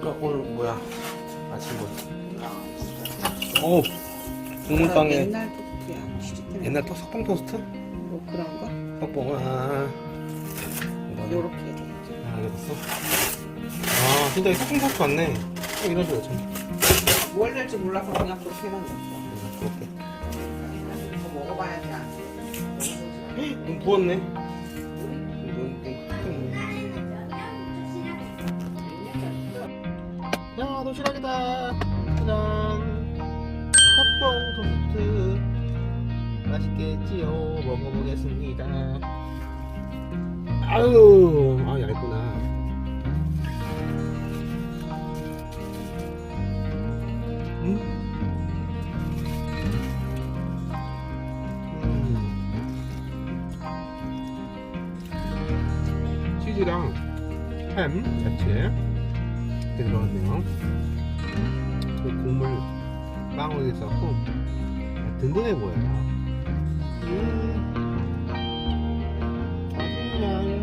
아까 오늘 뭐야. 아침 뭐 어우 국물빵에 옛날 도끼야. 옛날 또 석봉 토스트? 뭐 그런 거? 석봉 아. 이렇게 아 이랬어? 아 진짜 석봉 토스트 맞네. 어, 이런 식으로 좀 뭐 올릴지 몰라서 그냥 그렇게만 넣었어. 음, 그렇게. 이거 먹어봐야지 눈 부었네. 야, 도시락이다. 짜잔. 닭봉 토스트. 맛있겠지요. 먹어보겠습니다. 아유, 아, 얇구나. 음? 음. 치즈랑 햄, 야채 이렇게 들어갔네요. 그 국물 빵으로 있었고 든든해 보여요. 음. 맛있네.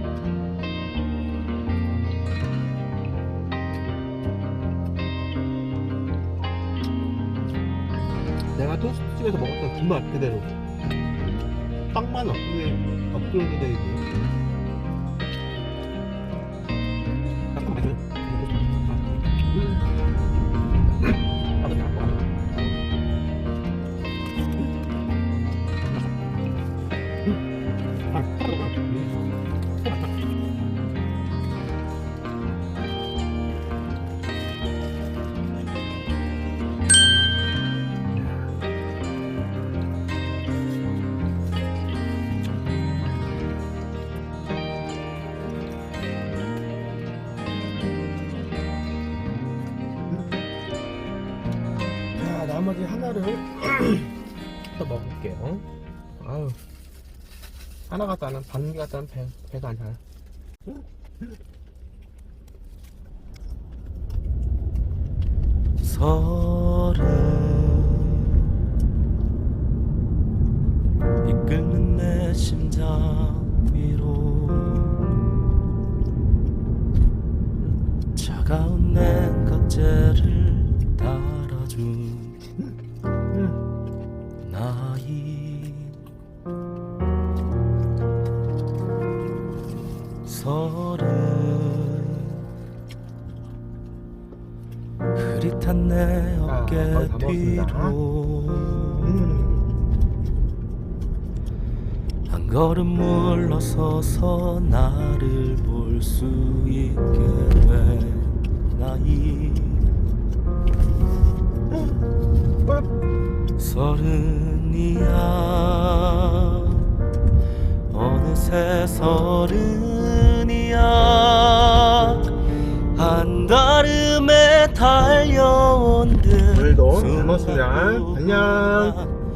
내가 토스트 집에서 먹었던 그 맛 그대로 빵만 업그레이드, 업그레이드 돼 있고 약 나머지 하나를 또 먹을게요. 아유, 하나 갖다는 반개 갖다는 배, 배가 안 차요. 서른 이끄는 내 심장 위로 차가운 냉각제를 달아준 나이 서른 흐릿한 내 아, 어깨 거의 다 먹었습니다. 뒤로 음. 한 걸음 물러서서 나를 볼 수 있게 된 나이 서른이야 어느새 서른이야 한달음에 달려온 듯 오늘도 잘 먹었습니다. 안녕.